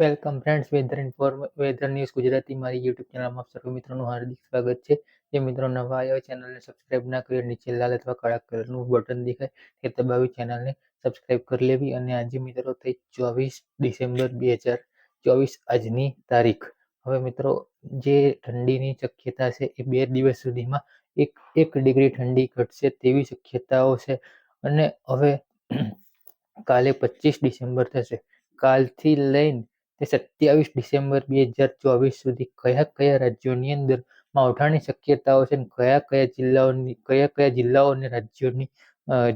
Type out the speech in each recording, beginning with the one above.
Welcome friends weather inform weather news Gujarati મારી YouTube ચેનલમાં સર્વ મિત્રોનું હાર્દિક સ્વાગત છે. જે મિત્રો નવા આવ્યા ચેનલને સબસ્ક્રાઇબ ના કરી નીચે લાલ અથવા કાળા કલરનું બટન દેખાય, તે દબાવી ચેનલને સબસ્ક્રાઇબ કરી લેવી. અને આજે મિત્રો થઈ ચોવીસ ડિસેમ્બર બે હજાર ચોવીસ આજની તારીખ. હવે મિત્રો, જે ઠંડીની શક્યતા છે એ બે દિવસ સુધીમાં એક એક ડિગ્રી ઠંડી ઘટશે તેવી શક્યતાઓ છે. અને હવે કાલે પચીસ ડિસેમ્બર થશે. કાલથી લઈને તે સત્યાવીસ ડિસેમ્બર બે હજાર ચોવીસ સુધી કયા કયા રાજ્યોની અંદર માવઠાની શક્યતાઓ છે કયા કયા જિલ્લાઓની, કયા કયા જિલ્લાઓ અને રાજ્યોની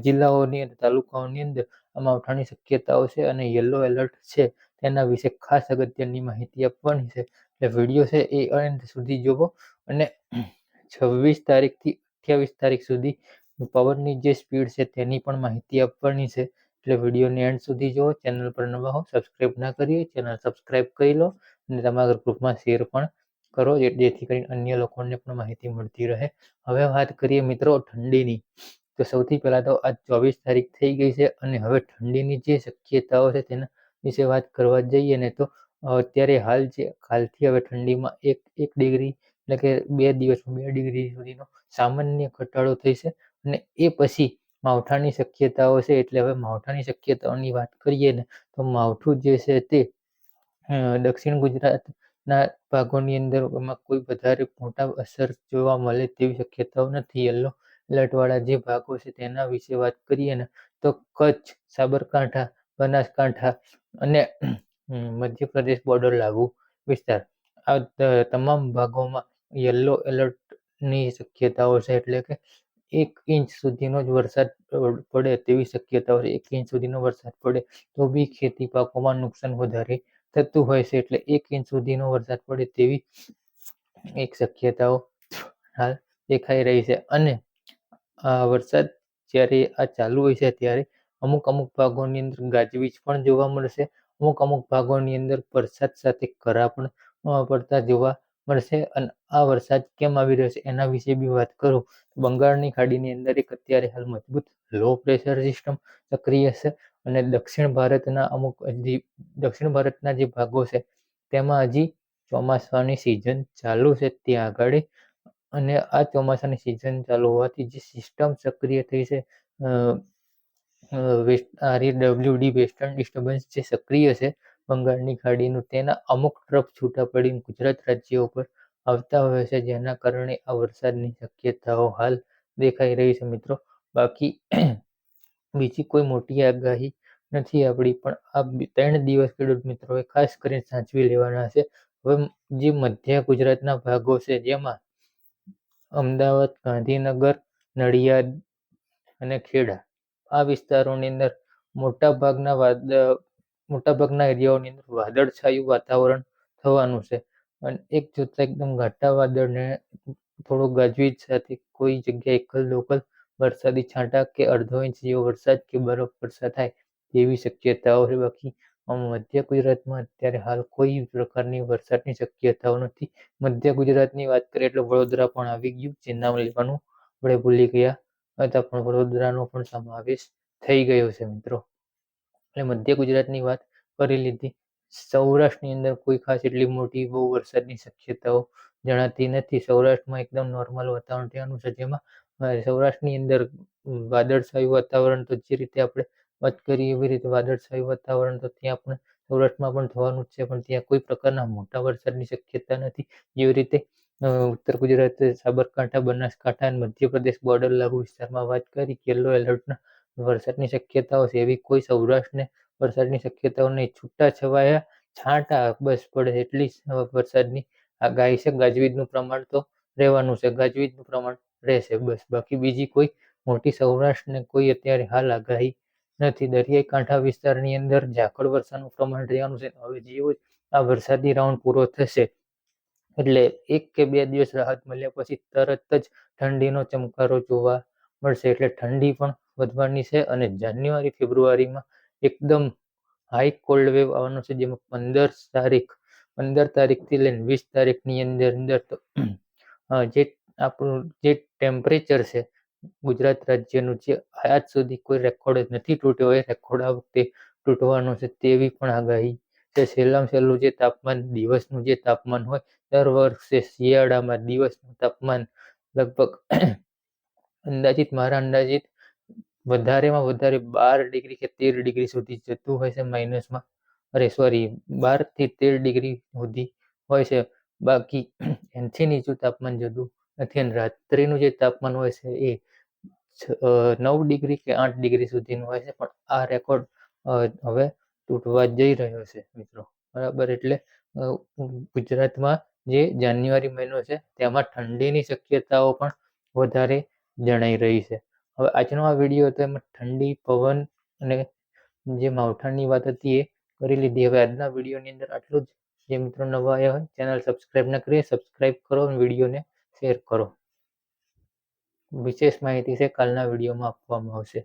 જિલ્લાઓની અને તાલુકાઓની અંદર આમાં માવઠાની શક્યતાઓ છે અને યલો એલર્ટ છે તેના વિશે ખાસ અગત્યની માહિતી આપવાની છે. એટલે વીડિયો છે એ અંત સુધી જોવો અને છવ્વીસ તારીખથી અઠ્યાવીસ તારીખ સુધી પવનની જે સ્પીડ છે તેની પણ માહિતી આપવાની છે. એટલે વિડીયોને એન્ડ સુધી જુઓ ચેનલ પર નવા હો સબસ્ક્રાઈબ ના કરીએ ચેનલ સબસ્ક્રાઈબ કરી લો અને તમારા ગ્રુપમાં શેર પણ કરો જેથી કરીને અન્ય લોકોને પણ માહિતી મળતી રહે. હવે વાત કરીએ મિત્રો ઠંડીની. તો સૌથી પહેલાં તો આજ ચોવીસ તારીખ થઈ ગઈ છે અને હવે ઠંડીની જે શક્યતાઓ છે તેના વિશે વાત કરવા જઈએ ને તો અત્યારે હાલ છે કાલથી હવે ઠંડીમાં એક એક ડિગ્રી એટલે કે બે દિવસમાં બે ડિગ્રી સુધીનો સામાન્ય ઘટાડો થઈ છે અને એ પછી માવઠાની શક્યતાઓ છે એટલે હવે માવઠાની શક્યતાઓની વાત કરીએ ને, તો માવઠું જે છે તે દક્ષિણ ગુજરાતના ભાગોની અંદર એમાં કોઈ વધારે મોટા અસર જોવા મળે તેવી શક્યતાઓ નથી. યલો એલર્ટવાળા જે ભાગો છે તેના વિશે વાત કરીએ ને, તો કચ્છ, સાબરકાંઠા, બનાસકાંઠા અને મધ્યપ્રદેશ બોર્ડર લાગુ વિસ્તાર. આ તમામ ભાગોમાં યલો એલર્ટની શક્યતાઓ છે એટલે કે એક ઇંચ સુધીનો જ વરસાદ પડે તેવી શક્યતાઓ હોય. એક ઇંચ સુધીનો વરસાદ પડે તો બી ખેતી પાકોમાં નુકસાન વધારે થતું હોય છે. એટલે એક ઇંચ સુધીનો વરસાદ પડે તેવી એક શક્યતાઓ હાલ દેખાઈ રહી છે. અને આ વરસાદ જ્યારે આ ચાલુ હોય છે ત્યારે અમુક અમુક ભાગોની અંદર ગાજવીજ પણ જોવા મળશે. અમુક અમુક ભાગોની અંદર વરસાદ સાથે કરા પણ પડતા જોવા મળશે અને આ વરસાદ કેમ આવી રહ્યો છે એના વિશે બી વાત કરું. બંગાળની ખાડીની અંદર એક અત્યારે હાલ મજબૂત લો પ્રેશર સિસ્ટમ સક્રિય છે અને દક્ષિણ ભારતના અમુક હજી દક્ષિણ ભારતના જે ભાગો છે તેમાં હજી ચોમાસાની સિઝન ચાલુ છે ત્યાં આગળ. અને આ ચોમાસાની સિઝન ચાલુ હોવાથી જે સિસ્ટમ સક્રિય થઈ છે વેસ્ટ, આરી ડબલ્યુડી વેસ્ટર્ન ડિસ્ટર્બન્સ જે સક્રિય છે બંગાળની ખાડીનું તેના અમુક ટ્રફ છૂટા પડીને ગુજરાત રાજ્ય ઉપર આવતા હોય છે, જેના કારણે આ વરસાદની શક્યતાઓ હાલ દેખાઈ રહી છે, મિત્રો. બાકી બીજી કોઈ મોટી આગાહી નથી આપણી, પણ આ ત્રણ દિવસ ખેડૂત મિત્રોએ ખાસ કરીને સાચવી લેવાના છે. હવે જે મધ્ય ગુજરાતના ભાગો છે, જેમાં અમદાવાદ, ગાંધીનગર, નડિયાદ અને ખેડા, આ વિસ્તારોની અંદર મોટાભાગના વાદ મોટાભાગના એરિયાઓની અંદર વાદળછાયું વાતાવરણ થવાનું છે. અને એક જોતા એકદમ ઘાટા વાદળને થોડો ગાજવીજ સાથે કોઈ જગ્યાએ એકલ લોકલ વરસાદી છાંટા કે અડધો ઇંચ જેવો વરસાદ કે બરફ વરસાદ થાય તેવી શક્યતાઓ છે. બાકી મધ્ય ગુજરાતમાં અત્યારે હાલ કોઈ પ્રકારની વરસાદની શક્યતાઓ નથી. મધ્ય ગુજરાતની વાત કરીએ એટલે વડોદરા પણ આવી ગયું. જે નામ લેવાનું આપણે ભૂલી ગયા હતા પણ વડોદરાનો પણ સમાવેશ થઈ ગયો છે મિત્રો. એટલે મધ્ય ગુજરાતની વાત કરી લીધી. સૌરાષ્ટ્રની અંદર કોઈ ખાસ એટલી મોટી બહુ વરસાદની શક્યતાઓ જણાતી નથી. સૌરાષ્ટ્રમાં એકદમ નોર્મલ વાતાવરણ ત્યાંનું છે જેમાં સૌરાષ્ટ્રની અંદર વાદળછાયું વાતાવરણ તો જે રીતે આપણે વાત કરીએ એવી રીતે વાદળછાયું વાતાવરણ તો ત્યાં પણ સૌરાષ્ટ્રમાં પણ થવાનું જ છે. પણ ત્યાં કોઈ પ્રકારના મોટા વરસાદની શક્યતા નથી. જેવી રીતે ઉત્તર ગુજરાત, સાબરકાંઠા, બનાસકાંઠા અને મધ્યપ્રદેશ બોર્ડર લાગુ વિસ્તારમાં વાત કરી યલો એલર્ટના વરસાદની શક્યતાઓ છે એવી કોઈ સૌરાષ્ટ્રને વરસાદની શક્યતાઓ નહીં છૂટા છવાયા છાંટા બસ પડે એટલી વરસાદની આગાહી છે. ગાજવીજનું પ્રમાણ તો રહેવાનું છે. ગાજવીજનું પ્રમાણ રહેશે બસ. બાકી બીજી કોઈ મોટી સૌરાષ્ટ્રને કોઈ અત્યારે હાલ આગાહી નથી. દરિયાઈ કાંઠા વિસ્તારની અંદર ઝાકળ વરસાદનું પ્રમાણ રહેવાનું છે. હવે જેવો આ વરસાદી રાઉન્ડ પૂરો થશે એટલે એક કે બે દિવસ રાહત મળ્યા પછી તરત જ ઠંડીનો ચમકારો જોવા મળશે. એટલે ઠંડી પણ વધવાની છે અને જાન્યુઆરી, ફેબ્રુઆરીમાં એકદમ હાઈ કોલ્ડ વેવ આવવાનો છે, જેમાં પંદર તારીખ, પંદર તારીખથી લઈને વીસ તારીખની અંદર અંદર તો જે આપણું જે ટેમ્પરેચર છે, ગુજરાત રાજ્યનું જે આજ સુધી કોઈ રેકોર્ડ નથી તૂટ્યો, એ રેકોર્ડ આ વખતે તૂટવાનો છે તેવી પણ આગાહી જે છેલ્લામાં છેલ્લું જે તાપમાન, દિવસનું જે તાપમાન હોય, દર વર્ષે શિયાળામાં દિવસનું તાપમાન લગભગ અંદાજિત, મારા અંદાજિત વધારેમાં વધારે બાર ડિગ્રી કે તેર ડિગ્રી સુધી જતું હોય છે માઇનસમાં અરે સોરી બારથી તેર ડિગ્રી સુધી હોય છે. બાકી એનથી નીચું તાપમાન જતું નથી અને રાત્રિનું જે તાપમાન હોય છે એ નવ ડિગ્રી કે આઠ ડિગ્રી સુધીનું હોય છે. પણ આ રેકોર્ડ હવે તૂટવા જઈ રહ્યો છે મિત્રો. બરાબર એટલે ગુજરાતમાં જે જાન્યુઆરી મહિનો છે તેમાં ઠંડીની શક્યતાઓ પણ વધારે જણાઈ રહી છે. હવે આજનો આ વીડિયો હતો એમાં ઠંડી, પવન અને જે માવઠાની વાત હતી એ કરી લીધી. હવે આજના વિડીયોની અંદર આટલું જ. જે મિત્રો નવા આવ્યા હોય, ચેનલ સબસ્ક્રાઈબ ન કરીએ સબસ્ક્રાઈબ કરો અને વિડીયોને શેર કરો. વિશેષ માહિતી છે, કાલના વિડીયોમાં આપવામાં આવશે.